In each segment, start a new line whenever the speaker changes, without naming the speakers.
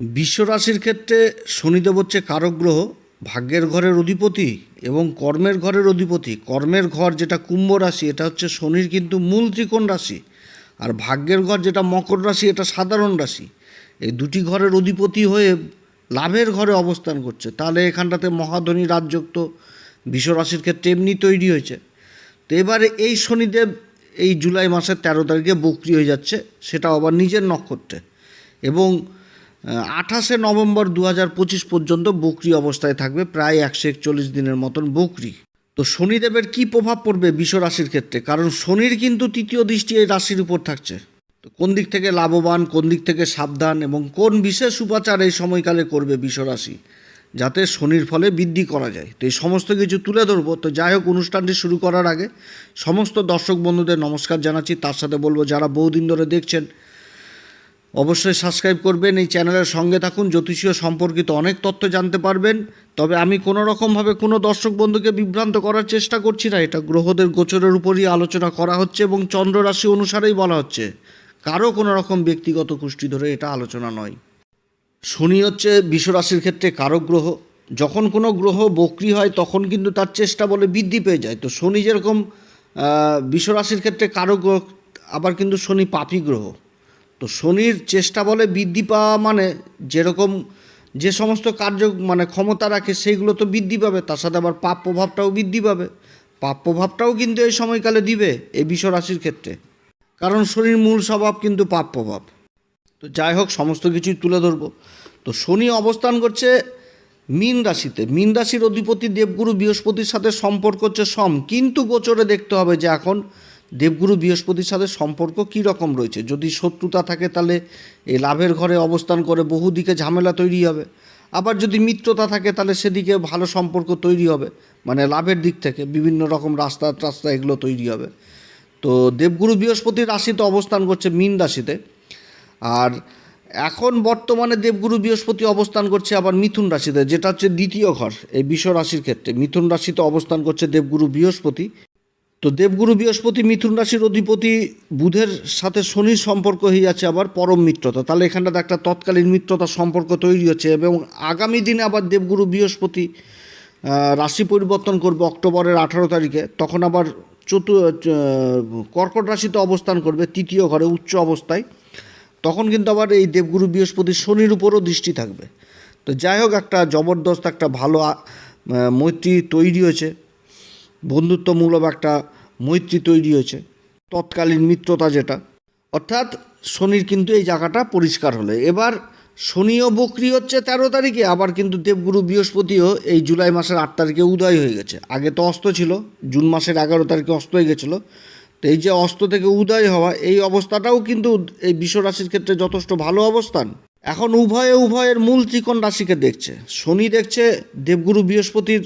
বিশ্বরাশির ক্ষেত্রে শনিদেব হচ্ছে কারক গ্রহ ভাগ্যের ঘরের অধিপতি এবং কর্মের ঘরের অধিপতি। কর্মের ঘর যেটা কুম্ভ রাশি, এটা হচ্ছে শনির কিন্তু মূল ত্রিকোণ রাশি। আর ভাগ্যের ঘর যেটা মকর রাশি, এটা সাধারণ রাশি। এই দুটি ঘরের অধিপতি হয়ে লাভের ঘরে অবস্থান করছে। তাহলে এখানটাতে মহাধনী রাজযোগ তো বিশ্বরাশির ক্ষেত্রে এমনি তৈরি হয়েছে। তো এবারে এই শনিদেব এই জুলাই মাসের তেরো তারিখে বকরি হয়ে যাচ্ছে সেটা আবার নিজের নক্ষত্রে। এবং আঠাশে নভেম্বর দু হাজার পঁচিশ পর্যন্ত বকরি অবস্থায় থাকবে, প্রায় একশো একচল্লিশ দিনের মতন বকরি। তো শনিদেবের কি প্রভাব পড়বে বিশ্ব রাশির ক্ষেত্রে? কারণ শনির কিন্তু তৃতীয় দৃষ্টি এই রাশির উপর থাকছে। তো কোন দিক থেকে লাভবান, কোন দিক থেকে সাবধান এবং কোন বিশেষ উপাচার এই সময়কালে করবে বিশ্ব রাশি? যাতে শনির ফলে বৃদ্ধি করা যায়। তো এই সমস্ত কিছু তুলে ধরবো। তো যাই হোক, অনুষ্ঠানটি শুরু করার আগে সমস্ত দর্শক বন্ধুদের নমস্কার জানাচ্ছি। তার সাথে বলব, যারা বহুদিন ধরে দেখছেন অবশ্যই সাবস্ক্রাইব করবেন, এই চ্যানেলের সঙ্গে থাকুন, জ্যোতিষীয় সম্পর্কিত অনেক তথ্য জানতে পারবেন। তবে আমি কোনো রকমভাবে কোনো দর্শক বন্ধুকে বিভ্রান্ত করার চেষ্টা করছি না, এটা গ্রহদের গোচরের উপরই আলোচনা করা হচ্ছে এবং চন্দ্র রাশি অনুসারেই বলা হচ্ছে। কারও কোনো রকম ব্যক্তিগত কুষ্টি ধরে এটা আলোচনা নয়। শনি হচ্ছে বিশ্বরাশির ক্ষেত্রে কারক গ্রহ। যখন কোনো গ্রহ বক্রি হয়, তখন কিন্তু তার চেষ্টা বলে বৃদ্ধি পেয়ে যায়। তো শনি যেরকম বিশ্বরাশির ক্ষেত্রে কারক গ্রহ, আবার কিন্তু শনি পাপি গ্রহ। তো শনির চেষ্টা বলে বৃদ্ধি পাওয়া মানে যেরকম যে সমস্ত কার্য মানে ক্ষমতা রাখে সেইগুলো তো বৃদ্ধি পাবে, তার সাথে আবার পাপ প্রভাবটাও বৃদ্ধি পাবে। পাপ প্রভাবটাও কিন্তু এই সময়কালে দিবে এই বিশ্বরাশির ক্ষেত্রে। কারণ শনির মূল স্বভাব কিন্তু পাপ প্রভাব। তো যাই হোক, সমস্ত কিছুই তুলে ধরবো। তো শনি অবস্থান করছে মীন রাশিতে। মীন রাশির অধিপতি দেবগুরু বৃহস্পতির সাথে সম্পর্ক হচ্ছে সম। কিন্তু গোচরে দেখতে হবে যে এখন দেবগুরু বৃহস্পতির সাথে সম্পর্ক কী রকম রয়েছে? যদি শত্রুতা থাকে তাহলে এই লাভের ঘরে অবস্থান করে বহুদিকে ঝামেলা তৈরি হবে। আবার যদি মিত্রতা থাকে তাহলে সেদিকে ভালো সম্পর্ক তৈরি হবে। মানে লাভের দিক থেকে বিভিন্ন রকম রাস্তা টাস্তা এগুলো তৈরি হবে। তো দেবগুরু বৃহস্পতি রাশিতে অবস্থান করছে মীন রাশিতে। আর এখন বর্তমানে দেবগুরু বৃহস্পতি অবস্থান করছে আবার মিথুন রাশিতে, যেটা হচ্ছে দ্বিতীয় ঘর, এই বিশ্ব রাশির ক্ষেত্রে। মিথুন রাশিতে অবস্থান করছে দেবগুরু বৃহস্পতি। তো দেবগুরু বৃহস্পতি, মিথুন রাশির অধিপতি বুধের সাথে শনির সম্পর্ক হয়ে যাচ্ছে আবার পরম মিত্রতা। তাহলে এখানটাতে একটা তৎকালীন মিত্রতার সম্পর্ক তৈরি হচ্ছে এবং আগামী দিনে আবার দেবগুরু বৃহস্পতি রাশি পরিবর্তন করবে অক্টোবরের আঠারো তারিখে। তখন আবার চতু কর্কট রাশিতে অবস্থান করবে, তৃতীয় ঘরে উচ্চ অবস্থায়। তখন কিন্তু আবার এই দেবগুরু বৃহস্পতি শনির উপরও দৃষ্টি থাকবে। তো যাই হোক, একটা জবরদস্ত, একটা ভালো মৈত্রী তৈরি হয়েছে। বন্ধুত্বমূলক একটা মৈত্রী তৈরি হয়েছে, তৎকালীন মিত্রতা যেটা। অর্থাৎ শনির কিন্তু এই জায়গাটা পরিষ্কার হলো। এবার শনিও বকরি হচ্ছে তেরো তারিখে, আবার কিন্তু দেবগুরু বৃহস্পতিও এই জুলাই মাসের আট তারিখে উদয় হয়ে গেছে। আগে তো অস্ত ছিল, জুন মাসের এগারো তারিখে অস্ত হয়ে গেছিল। তো এই যে অস্ত থেকে উদয় হওয়া, এই অবস্থাটাও কিন্তু এই বিশ্বরাশির ক্ষেত্রে যথেষ্ট ভালো অবস্থান। এখন উভয়ে উভয়ের মূল ত্রিকোণ রাশিকে দেখছে। শনি দেখছে দেবগুরু বৃহস্পতির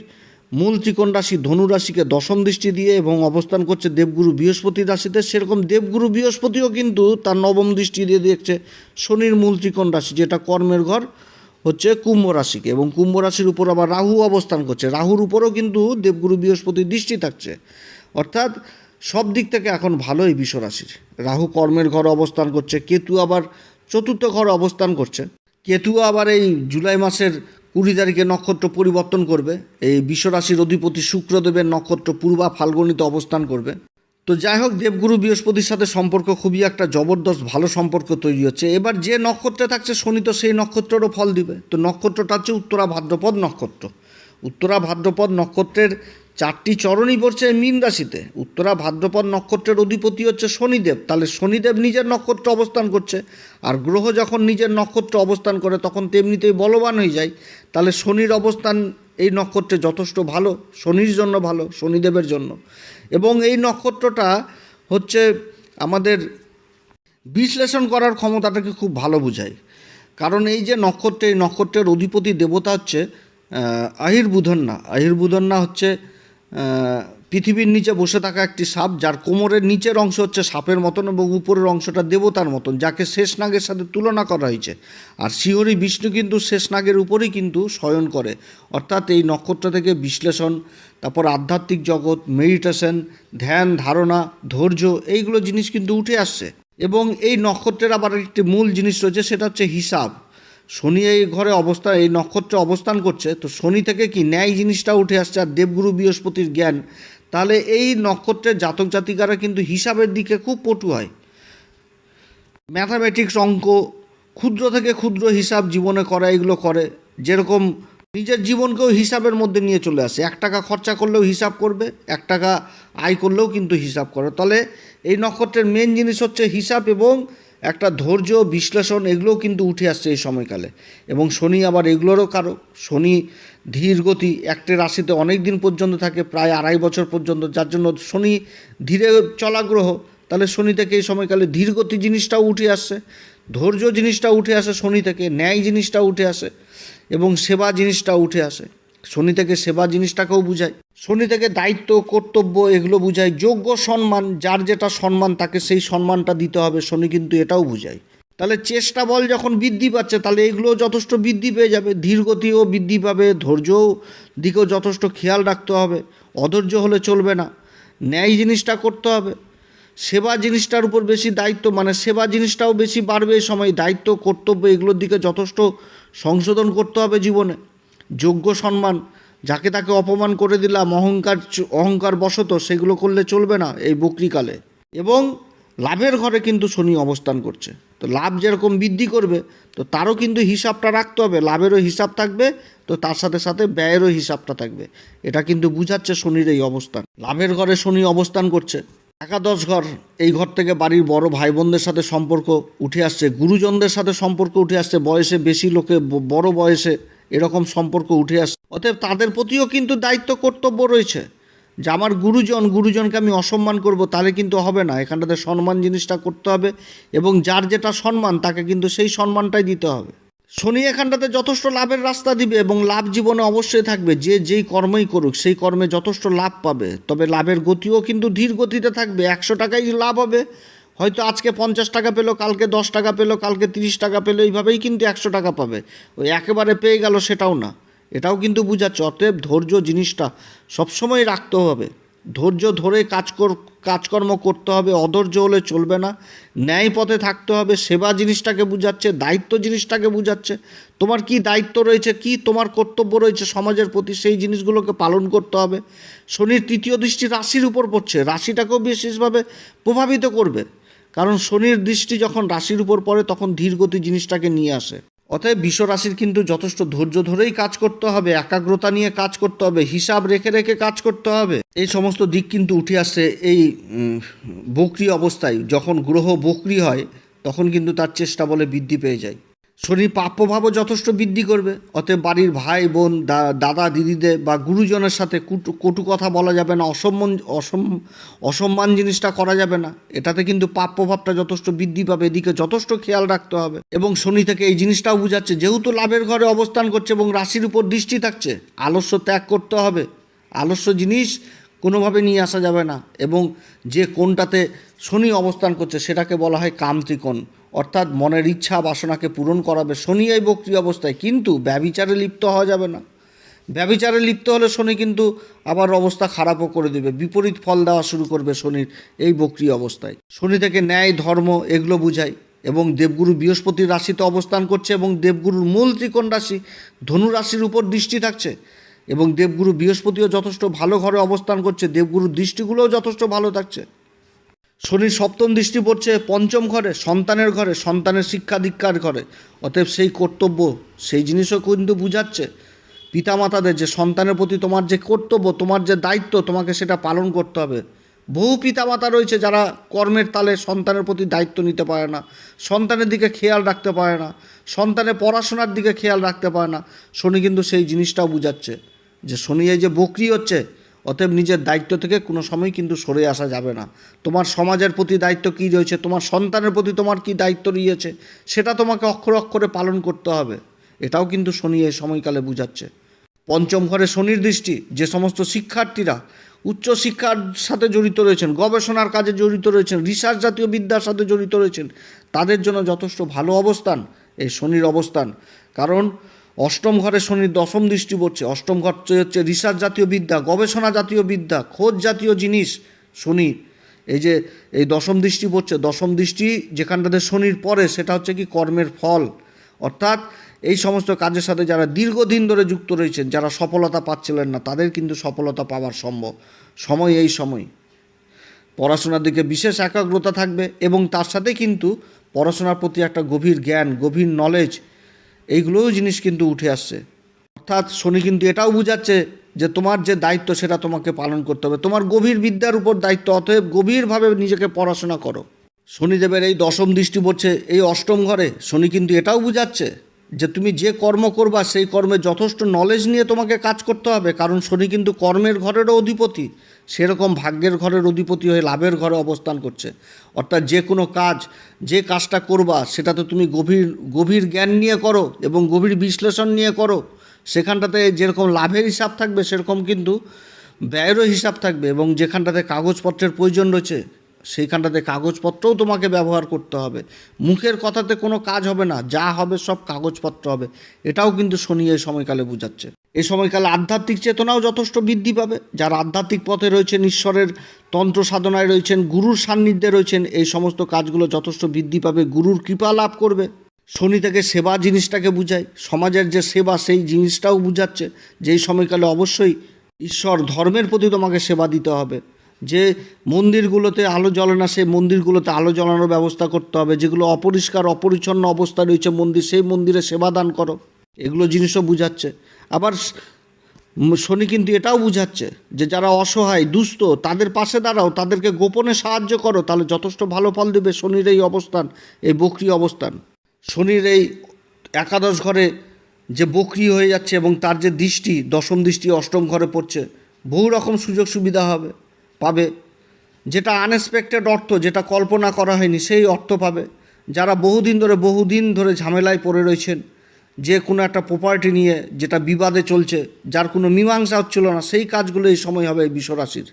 মূল ত্রিকোণ রাশি ধনু রাশিকে দশম দৃষ্টি দিয়ে এবং অবস্থান করছে দেবগুরু বৃহস্পতির রাশিতে, সেরকম দেবগুরু বৃহস্পতিও কিন্তু তার নবম দৃষ্টি দিয়ে দেখছে শনির মূল ত্রিকোণ রাশি, যেটা কর্মের ঘর হচ্ছে কুম্ভ রাশিকে এবং কুম্ভ রাশির উপর আবার রাহু অবস্থান করছে। রাহুর উপরও কিন্তু দেবগুরু বৃহস্পতির দৃষ্টি থাকছে। অর্থাৎ সব দিক থেকে এখন ভালো এই বিশ্ব রাশির। রাহু কর্মের ঘরে অবস্থান করছে, কেতু আবার চতুর্থ ঘরে অবস্থান করছে। কেতু আবার এই জুলাই মাসের কুড়ি তারিখে নক্ষত্র পরিবর্তন করবে। এই বিশ্বরাশির অধিপতি শুক্রদেবের নক্ষত্র পূর্বা ফাল্গুনিতে অবস্থান করবে। তো যাই হোক, দেবগুরু বৃহস্পতির সাথে সম্পর্ক খুবই একটা জবরদস্ত ভালো সম্পর্ক তৈরি হচ্ছে। এবার যে নক্ষত্রে থাকছে শনি, তো সেই নক্ষত্রেরও ফল দিবে। তো নক্ষত্রটা হচ্ছে উত্তরা ভাদ্রপদ নক্ষত্র। উত্তরা ভাদ্রপদ নক্ষত্রের চারটি চরণই পড়ছে মীন রাশিতে। উত্তরা ভাদ্রপদ নক্ষত্রের অধিপতি হচ্ছে শনিদেব। তাহলে শনিদেব নিজের নক্ষত্র অবস্থান করছে। আর গ্রহ যখন নিজের নক্ষত্র অবস্থান করে, তখন তেমনিতেই বলবান হয়ে যায়। তাহলে শনির অবস্থান এই নক্ষত্রে যথেষ্ট ভালো, শনির জন্য ভালো, শনিদেবের জন্য। এবং এই নক্ষত্রটা হচ্ছে আমাদের বিশ্লেষণ করার ক্ষমতাটাকে খুব ভালো বোঝায়। কারণ এই যে নক্ষত্রে, এই নক্ষত্রের অধিপতি দেবতা হচ্ছে আহ, আহিরবুধন্না। আহিরবুধন্না হচ্ছে পৃথিবীর নিচে বসে থাকা একটি সাপ যার কোমরের নিচের অংশ হচ্ছে সাপের মতন এবং উপরের অংশটা দেবতার মতন যাকে শেষনাগের সাথে তুলনা করা হয়েছে। আর শিহরি বিষ্ণু কিন্তু শেষনাগের উপরেই কিন্তু শয়ন করে। অর্থাৎ এই নক্ষত্র থেকে বিশ্লেষণ তারপর আধ্যাত্মিক জগৎ মেডিটেশন ধ্যান ধারণা ধৈর্য এইগুলো জিনিস কিন্তু উঠে আসছে। এবং এই নক্ষত্রের আবার একটি মূল জিনিস রয়েছে সেটা হচ্ছে হিসাব। শনি এই ঘরে অবস্থান এই নক্ষত্রে অবস্থান করছে, তো শনি থেকে কি ন্যায় জিনিসটা উঠে আসছে আর দেবগুরু বৃহস্পতির জ্ঞান? তাহলে এই নক্ষত্রের জাতক জাতিকারা কিন্তু হিসাবের দিকে খুব পটু হয়। ম্যাথামেটিক্স অঙ্ক, ক্ষুদ্র থেকে ক্ষুদ্র হিসাব জীবনে করা, এগুলো করে। যেরকম নিজের জীবনকেও হিসাবের মধ্যে নিয়ে চলে আসে। এক টাকা খরচা করলেও হিসাব করবে, এক টাকা আয় করলেও কিন্তু হিসাব করে। তাহলে এই নক্ষত্রের মেন জিনিস হচ্ছে হিসাব এবং একটা ধৈর্য, বিশ্লেষণ এগুলোও কিন্তু উঠে আসছে এই সময়কালে। এবং শনি আবার এগুলোরও কারও শনি ধীর গতি, একটা রাশিতে অনেক দিন পর্যন্ত থাকে, প্রায় আড়াই বছর পর্যন্ত। যার জন্য শনি ধীরে চলা গ্রহ, তাহলে শনি থেকে এই সময়কালে ধীরগতি জিনিসটাও উঠে আসছে, ধৈর্য জিনিসটা উঠে আসে শনি থেকে, ন্যায় জিনিসটা উঠে আসে এবং সেবা জিনিসটা উঠে আসে। শনি থেকে সেবা জিনিসটাকেও বুঝায়। শনি থেকে দায়িত্ব, কর্তব্য, এগুলো বুঝায়। যোগ্য সম্মান, যার যেটা সম্মান, তাকে সেই সম্মানটা দিতে হবে, শনি কিন্তু এটাও বুঝায়। তাহলে চেষ্টা বল যখন বৃদ্ধি পাচ্ছে, তাহলে এগুলো যথেষ্ট বৃদ্ধি পেয়ে যাবে। ধীরগতিও বৃদ্ধি পাবে, ধৈর্যও দিকেও যথেষ্ট খেয়াল রাখতে হবে। অধৈর্য হলে চলবে না। ন্যায় জিনিসটা করতে হবে। সেবা জিনিসটার উপর বেশি দায়িত্ব মানে সেবা জিনিসটাও বেশি বাড়বে এই সময়। দায়িত্ব, কর্তব্য, এগুলোর দিকে যথেষ্ট সংশোধন করতে হবে জীবনে। যোগ্য সম্মান, যাকে তাকে অপমান করে দিলাম অহংকার অহংকার বশত সেগুলো করলে চলবে না এই বকরিকালে। এবং লাভের ঘরে কিন্তু শনি অবস্থান করছে। তো লাভ যেরকম বৃদ্ধি করবে, তো তারও কিন্তু হিসাবটা রাখতে হবে। লাভেরও হিসাব থাকবে, তো তার সাথে সাথে ব্যয়েরও হিসাবটা থাকবে। এটা কিন্তু বুঝাচ্ছে শনির এই অবস্থান। লাভের ঘরে শনি অবস্থান করছে। একাদশ ঘর, এই ঘর থেকে বাড়ির বড় ভাই বোনদের সাথে সম্পর্ক উঠে আসছে, গুরুজনদের সাথে সম্পর্ক উঠে আসছে। বয়সে বেশি লোকে বড় বয়সে এরকম সম্পর্ক উঠে আসছে অতএব তাদের প্রতিও কিন্তু দায়িত্ব, কর্তব্য রয়েছে। যে আমার গুরুজন, গুরুজনকে আমি অসম্মান করব, তাহলে কিন্তু হবে না। এখানটাতে সম্মান জিনিসটা করতে হবে এবং যার যেটা সম্মান, তাকে কিন্তু সেই সম্মানটাই দিতে হবে। শনি এখানটাতে যথেষ্ট লাভের রাস্তা দিবে এবং লাভ জীবনে অবশ্যই থাকবে। যে যেই কর্মই করুক, সেই কর্মে যথেষ্ট লাভ পাবে। তবে লাভের গতিও কিন্তু ধীর গতিতে থাকবে। একশো টাকাই লাভ হবে। হয়তো আজকে পঞ্চাশ টাকা পেল, কালকে দশ টাকা পেল, কালকে তিরিশ টাকা পেল, এইভাবেই কিন্তু একশো টাকা পাবে। ওই একেবারে পেয়ে গেল সেটাও না। এটাও কিন্তু বুঝাচ্ছে, অতএব ধৈর্য জিনিসটা সবসময় রাখতে হবে। ধৈর্য ধরে কাজ কর, কাজকর্ম করতে হবে, অধৈর্য হলে চলবে না। ন্যায় পথে থাকতে হবে, সেবা জিনিসটাকে বুঝাচ্ছে, দায়িত্ব জিনিসটাকে বুঝাচ্ছে। তোমার কি দায়িত্ব রয়েছে, কি তোমার কর্তব্য রয়েছে সমাজের প্রতি, সেই জিনিসগুলোকে পালন করতে হবে। শনির তৃতীয় দৃষ্টি রাশির উপর পড়ছে, রাশিটাকেও বিশেষভাবে প্রভাবিত করবে। কারণ শনির দৃষ্টি যখন রাশির উপর পড়ে, তখন ধীরগতি জিনিসটাকে নিয়ে আসে। অতএব বিশ্ব রাশির কিন্তু যথেষ্ট ধৈর্য ধরেই কাজ করতে হবে, একাগ্রতা নিয়ে কাজ করতে হবে, হিসাব রেখে রেখে কাজ করতে হবে। এই সমস্ত দিক কিন্তু উঠে আসছে এই বকরি অবস্থায়। যখন গ্রহ বকরি হয়, তখন কিন্তু তার চেষ্টা বলে বৃদ্ধি পেয়ে যায়। শরীর প্রাপ্যভাবও যথেষ্ট বৃদ্ধি করবে। অতএব বাড়ির ভাই, বোন দাদা দিদিদের বা গুরুজনের সাথে কুটু, কটু কথা বলা যাবে না, অসম্মান, অসম, অসম্মান জিনিসটা করা যাবে না। এটাতে কিন্তু পাপ প্রভাবটা যথেষ্ট বৃদ্ধি পাবে, এদিকে যথেষ্ট খেয়াল রাখতে হবে। এবং শনি থেকে এই জিনিসটাও বুঝাচ্ছে, যেহেতু লাভের ঘরে অবস্থান করছে এবং রাশির উপর দৃষ্টি থাকছে, আলস্য ত্যাগ করতে হবে। আলস্য জিনিস কোনোভাবে নিয়ে আসা যাবে না। এবং যে কোনটাতে শনি অবস্থান করছে, সেটাকে বলা হয় কামত্রিকোণ অর্থাৎ মনের ইচ্ছা, বাসনাকে পূরণ করাবে শনি এই বক্রি অবস্থায়। কিন্তু ব্যবিচারে লিপ্ত হওয়া যাবে না। ব্যবিচারে লিপ্ত হলে শনি কিন্তু আবার অবস্থা খারাপও করে দেবে। বিপরীত ফল দেওয়া শুরু করবে শনির এই বক্রি অবস্থায়। শনি থেকে ন্যায়, ধর্ম এগুলো বুঝায় এবং দেবগুরু বৃহস্পতির রাশিতে অবস্থান করছে এবং দেবগুরুর মূল ত্রিকোণ রাশি ধনু রাশির উপর দৃষ্টি থাকছে এবং দেবগুরু বৃহস্পতিও যথেষ্ট ভালো ঘরে অবস্থান করছে। দেবগুরুর দৃষ্টিগুলোও যথেষ্ট ভালো থাকছে। শনির সপ্তম দৃষ্টি পড়ছে পঞ্চম ঘরে, সন্তানের ঘরে, সন্তানের শিক্ষা দীক্ষার ঘরে। অতএব সেই কর্তব্য, সেই জিনিসও কিন্তু বুঝাচ্ছে পিতামাতাদের যে সন্তানের প্রতি তোমার যে কর্তব্য, তোমার যে দায়িত্ব, তোমাকে সেটা পালন করতে হবে। বহু পিতামাতা রয়েছে যারা কর্মের তালে সন্তানের প্রতি দায়িত্ব নিতে পারে না, সন্তানের দিকে খেয়াল রাখতে পারে না, সন্তানের পড়াশোনার দিকে খেয়াল রাখতে পারে না। শনি কিন্তু সেই জিনিসটাও বুঝাচ্ছে যে শনি এই যে বকরি হচ্ছে অতএব নিজের দায়িত্ব থেকে কোনো সময় কিন্তু সরে আসা যাবে না। তোমার সমাজের প্রতি দায়িত্ব কী রয়েছে? তোমার সন্তানের প্রতি তোমার কী দায়িত্ব রয়েছে? সেটা তোমাকে অক্ষরে অক্ষরে পালন করতে হবে। এটাও কিন্তু শনি এই সময়কালে বুঝাচ্ছে। পঞ্চম ঘরে শনির দৃষ্টি, যে সমস্ত শিক্ষার্থীরা উচ্চ শিক্ষার সাথে জড়িত রয়েছেন, গবেষণার কাজে জড়িত রয়েছেন, রিসার্চ জাতীয় বিদ্যার সাথে জড়িত রয়েছেন, তাদের জন্য যথেষ্ট ভালো অবস্থান এই শনির অবস্থান। কারণ অষ্টম ঘরে শনির দশম দৃষ্টি পড়ছে। অষ্টম ঘর হচ্ছে রিসার্চ জাতীয় বিদ্যা, গবেষণা জাতীয় বিদ্যা, খোঁজ জাতীয় জিনিস, শনি। এই যে এই দশম দৃষ্টি পড়ছে। দশম দৃষ্টি যেখানটাতে শনির পরে, সেটা হচ্ছে কি কর্মের ফল। অর্থাৎ এই সমস্ত কাজের সাথে যারা দীর্ঘদিন ধরে যুক্ত রয়েছেন, যারা সফলতা পাচ্ছিলেন না, তাদের কিন্তু সফলতা পাওয়ার সম্ভব। সময় এই সময়। পড়াশোনার দিকে বিশেষ একাগ্রতা থাকবে এবং তার সাথে কিন্তু পড়াশোনার প্রতি একটা গভীর জ্ঞান, গভীর নলেজ এইগুলোও জিনিস কিন্তু উঠে আসছে। অর্থাৎ শনি কিন্তু এটাও বুঝাচ্ছে যে তোমার যে দায়িত্ব সেটা তোমাকে পালন করতে হবে। তোমার গভীর বিদ্যার উপর দায়িত্ব, অতএব গভীরভাবে নিজেকে পড়াশোনা করো। শনিদেবের এই দশম দৃষ্টি পড়ছে এই অষ্টম ঘরে। শনি কিন্তু এটাও বুঝাচ্ছে যে তুমি যে কর্ম করবা সেই কর্মে যথেষ্ট নলেজ নিয়ে তোমাকে কাজ করতে হবে। কারণ শনি কিন্তু কর্মের ঘরেরও অধিপতি। সেরকম ভাগ্যের ঘরের অধিপতি হয়ে লাভের ঘরে অবস্থান করছে। অর্থাৎ যে কোনো কাজ, যে কাজটা করবা, সেটাতে তুমি গভীর গভীর জ্ঞান নিয়ে করো এবং গভীর বিশ্লেষণ নিয়ে করো। সেখানটাতে যেরকম লাভের হিসাব থাকবে, সেরকম কিন্তু ব্যয়েরও হিসাব থাকবে এবং যেখানটাতে কাগজপত্রের প্রয়োজন রয়েছে, সেইখানটাতে কাগজপত্রও তোমাকে ব্যবহার করতে হবে। মুখের কথাতে কোনো কাজ হবে না, যা হবে সব কাগজপত্র হবে। এটাও কিন্তু শনি এই সময়কালে বোঝাচ্ছে। এই সময়কালে আধ্যাত্মিক চেতনাও যথেষ্ট বৃদ্ধি পাবে। যারা আধ্যাত্মিক পথে রয়েছেন, ঈশ্বরের তন্ত্র সাধনায় রয়েছেন, গুরুর সান্নিধ্যে রয়েছেন, এই সমস্ত কাজগুলো যথেষ্ট বৃদ্ধি পাবে, গুরুর কৃপা লাভ করবে। শনি থেকে সেবা জিনিসটাকে বুঝায়, সমাজের যে সেবা সেই জিনিসটাও বুঝাচ্ছে যে এই সময়কালে অবশ্যই ঈশ্বর ধর্মের প্রতি তোমাকে সেবা দিতে হবে। যে মন্দিরগুলোতে আলো জ্বলে না, সেই মন্দিরগুলোতে আলো জ্বালানোর ব্যবস্থা করতে হবে। যেগুলো অপরিষ্কার, অপরিচ্ছন্ন অবস্থা রয়েছে মন্দির, সেই মন্দিরে সেবা দান করো। এগুলো জিনিসও বুঝাচ্ছে। আবার শনি কিন্তু এটাও বুঝাচ্ছে যে যারা অসহায়, দুস্থ, তাদের পাশে দাঁড়াও, তাদেরকে গোপনে সাহায্য করো, তাহলে যথেষ্ট ভালো ফল দেবে শনির এই অবস্থান, এই বকরি অবস্থান। শনির এই একাদশ ঘরে যে বকরি হয়ে যাচ্ছে এবং তার যে দৃষ্টি, দশম দৃষ্টি অষ্টম ঘরে পড়ছে, বহু রকম সুযোগ সুবিধা হবে, পাবে। যেটা আনএক্সপেক্টেড অর্থ, যেটা কল্পনা করা হয়নি, সেই অর্থ পাবে। যারা বহুদিন ধরে বহুদিন ধরে ঝামেলায় পড়ে রয়েছেন যে কোনো একটা প্রপার্টি নিয়ে যেটা বিবাদে চলছে, যার কোনো মীমাংসা হচ্ছিল না, সেই কাজগুলো এই সময় হবে বিশ্বরাশির।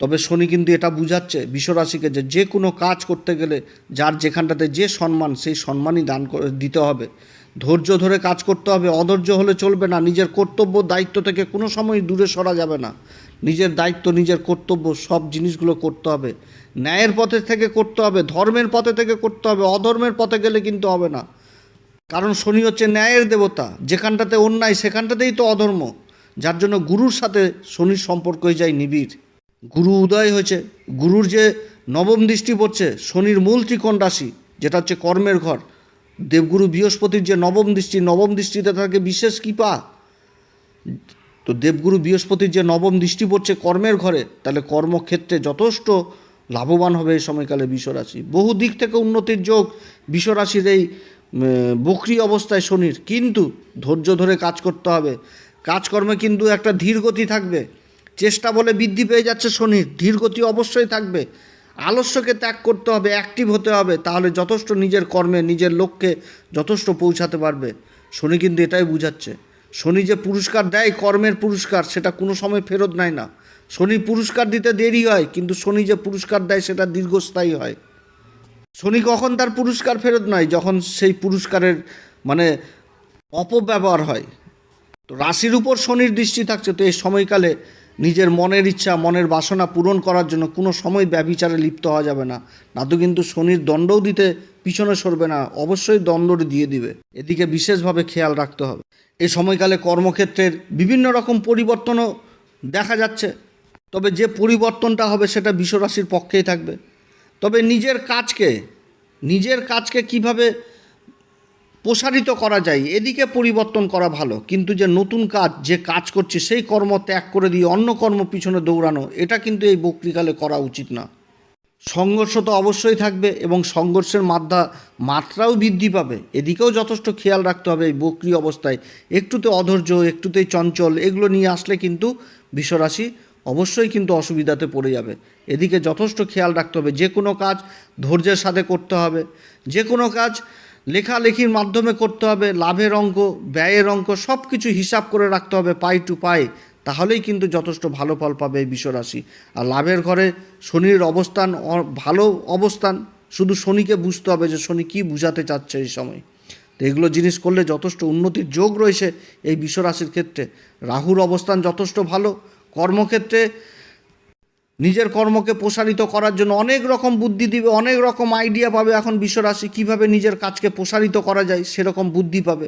তবে শনি কিন্তু এটা বুঝাচ্ছে, বিশ্বরাশিকে যে যে কোনো কাজ করতে গেলে যার যেখানটাতে যে সম্মান, সেই সম্মানই দান দিতে হবে। ধৈর্য ধরে কাজ করতে হবে, অধৈর্য হলে চলবে না, নিজের কর্তব্য, দায়িত্ব থেকে কোনো সময় দূরে সরা যাবে না। নিজের দায়িত্ব, নিজের কর্তব্য, সব জিনিসগুলো করতে হবে। ন্যায়ের পথে থেকে করতে হবে, ধর্মের পথে থেকে করতে হবে, অধর্মের পথে গেলে কিন্তু হবে না। কারণ শনি হচ্ছে ন্যায়ের দেবতা, যেখানটাতে অন্যায়, সেখানটাতেই তো অধর্ম। যার জন্য গুরুর সাথে শনির সম্পর্ক হয়ে যায় নিবিড়। গুরু উদয় হয়েছে। গুরুর যে নবম দৃষ্টি পড়ছে, শনির মূল ত্রিকোণ রাশি, যেটা হচ্ছে কর্মের ঘর। দেবগুরু বৃহস্পতির যে নবম দৃষ্টি, নবম দৃষ্টিতে থাকে বিশেষ কৃপা। তো দেবগুরু বৃহস্পতির যে নবম দৃষ্টি পড়ছে কর্মের ঘরে, তাহলে কর্মক্ষেত্রে যথেষ্ট লাভবান হবে এই সময়কালে বিশ্বরাশি। বহু দিক থেকে উন্নতির যোগ বিশ্বরাশির এই বকরি অবস্থায় শনির। কিন্তু ধৈর্য ধরে কাজ করতে হবে। কাজকর্মে কিন্তু একটা ধীরগতি থাকবে। চেষ্টা বলে বৃদ্ধি পেয়ে যাচ্ছে শনির। ধীরগতি অবশ্যই থাকবে। আলস্যকে ত্যাগ করতে হবে অ্যাক্টিভ হতে হবে, তাহলে যথেষ্ট নিজের কর্মে, নিজের লক্ষ্যে যথেষ্ট পৌঁছাতে পারবে। শনি কিন্তু এটাই বুঝাচ্ছে। শনি যে পুরস্কার দেয়, কর্মের পুরস্কার, সেটা কোনো সময় ফেরত নেয় না। শনি পুরস্কার দিতে দেরি হয়, কিন্তু শনি যে পুরস্কার দেয়, সেটা দীর্ঘস্থায়ী হয়। শনি কখন তার পুরস্কার ফেরত নয়? যখন সেই পুরস্কারের মানে অপব্যবহার হয়। তো রাশির উপর শনির দৃষ্টি থাকছে, তো এই সময়কালে নিজের মনের ইচ্ছা, মনের বাসনা পূরণ করার জন্য কোনো সময় ব্যবিচারে লিপ্ত হওয়া যাবে না। না তো কিন্তু শনির দণ্ডও দিতে পিছনে সরবে না, অবশ্যই দণ্ডটি দিয়ে দিবে। এদিকে বিশেষভাবে খেয়াল রাখতে হবে। এই সময়কালে কর্মক্ষেত্রের বিভিন্ন রকম পরিবর্তনও দেখা যাচ্ছে। তবে যে পরিবর্তনটা হবে, সেটা বিশ্বরাশির পক্ষেই থাকবে। তবে নিজের কাজকে নিজের কাজকে কীভাবে প্রসারিত করা যায়, এদিকে পরিবর্তন করা ভালো। কিন্তু যে নতুন কাজ, যে কাজ করছে, সেই কর্ম ত্যাগ করে দিয়ে অন্য কর্ম পিছনে দৌড়ানো, এটা কিন্তু এই বক্রিকালে করা উচিত না। সংঘর্ষ তো অবশ্যই থাকবে এবং সংঘর্ষের মাত্রা মাত্রাও বৃদ্ধি পাবে। এদিকেও যথেষ্ট খেয়াল রাখতে হবে এই বক্রি অবস্থায়। একটুতে অধৈর্য, একটুতেই চঞ্চল, এগুলো নিয়ে আসলে কিন্তু বিশ্বরাশি অবশ্যই কিন্তু অসুবিধাতে পড়ে যাবে। এদিকে যথেষ্ট খেয়াল রাখতে হবে, যে কোনো কাজ ধৈর্যের সাথে করতে হবে। যে কোনো কাজ লেখালেখির মাধ্যমে করতে হবে, লাভের অঙ্ক, ব্যয়ের অঙ্ক সব কিছু হিসাব করে রাখতে হবে পাই টু পাই। তাহলেই কিন্তু যথেষ্ট ভালো ফল পাবে এই বিশ্বরাশি। আর লাভের ঘরে শনির অবস্থান ভালো অবস্থান। শুধু শনিকে বুঝতে হবে যে শনি কী বুঝাতে চাচ্ছে এই সময়। তো এগুলো জিনিস করলে যথেষ্ট উন্নতির যোগ রয়েছে এই বিশ্বরাশির ক্ষেত্রে। রাহুর অবস্থান যথেষ্ট ভালো কর্মক্ষেত্রে নিজের কর্মকে প্রসারিত করার জন্য অনেক রকম বুদ্ধি দিবে, অনেক রকম আইডিয়া পাবে এখন বিশ্বরাশি কীভাবে নিজের কাজকে প্রসারিত করা যায় সেরকম বুদ্ধি পাবে।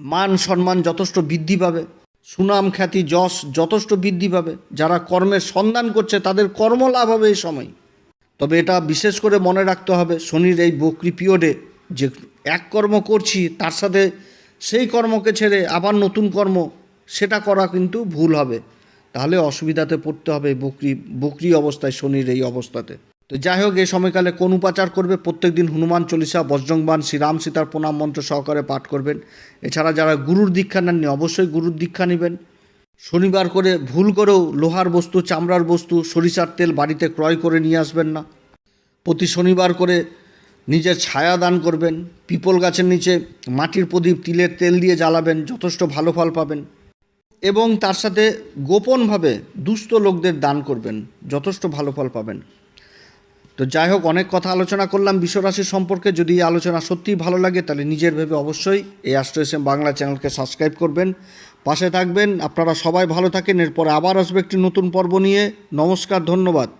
মান সম্মান যথেষ্ট বৃদ্ধি পাবে। সুনাম খ্যাতি যশ যথেষ্ট বৃদ্ধি পাবে। যারা কর্মের সন্ধান করছে তাদের কর্ম লাভ হবে এই সময়। তবে এটা বিশেষ করে মনে রাখতে হবে, শনির এই বকরি পিরিয়ডে যে এক কর্ম করছি তার সাথে সেই কর্মকে ছেড়ে আবার নতুন কর্ম, সেটা করা কিন্তু ভুল হবে। তাহলে অসুবিধাতে পড়তে হবে বকরি বকরি অবস্থায় শনির এই অবস্থাতে। তো যাই হোক, এই সময়কালে কোন উপাচার করবে? প্রত্যেক দিন হনুমান চল্লিশা বজ্রংবান শ্রীরাম সীতার প্রণাম মন্ত্র সহকারে পাঠ করবেন। এছাড়া যারা গুরুর দীক্ষা নেননি, অবশ্যই গুরুর দীক্ষা নেবেন। শনিবার করে ভুল করেও লোহার বস্তু, চামড়ার বস্তু, সরিষার তেল বাড়িতে ক্রয় করে নিয়ে আসবেন না। প্রতি শনিবার করে নিজের ছায়া দান করবেন। পিপল গাছের নিচে মাটির প্রদীপ, তিলের তেল দিয়ে জ্বালাবেন, যথেষ্ট ভালো ফল পাবেন। এবং তার সাথে গোপনভাবে দুস্থ লোকদের দান করবেন, যথেষ্ট ভালো ফল পাবেন। তো যাই হোক, অনেক কথা আলোচনা করলাম। বিশ্বরাশি সম্পর্কে যদি এই আলোচনা সত্যিই ভালো লাগে, তাহলে নিজের ভেবে অবশ্যই এই অ্যাস্ট্রো বাংলা চ্যানেলকে সাবস্ক্রাইব করবেন। পাশে থাকবেন। আপনারা সবাই ভালো থাকেন। এরপরে আবার আসবে একটি নতুন পর্ব নিয়ে। নমস্কার, ধন্যবাদ।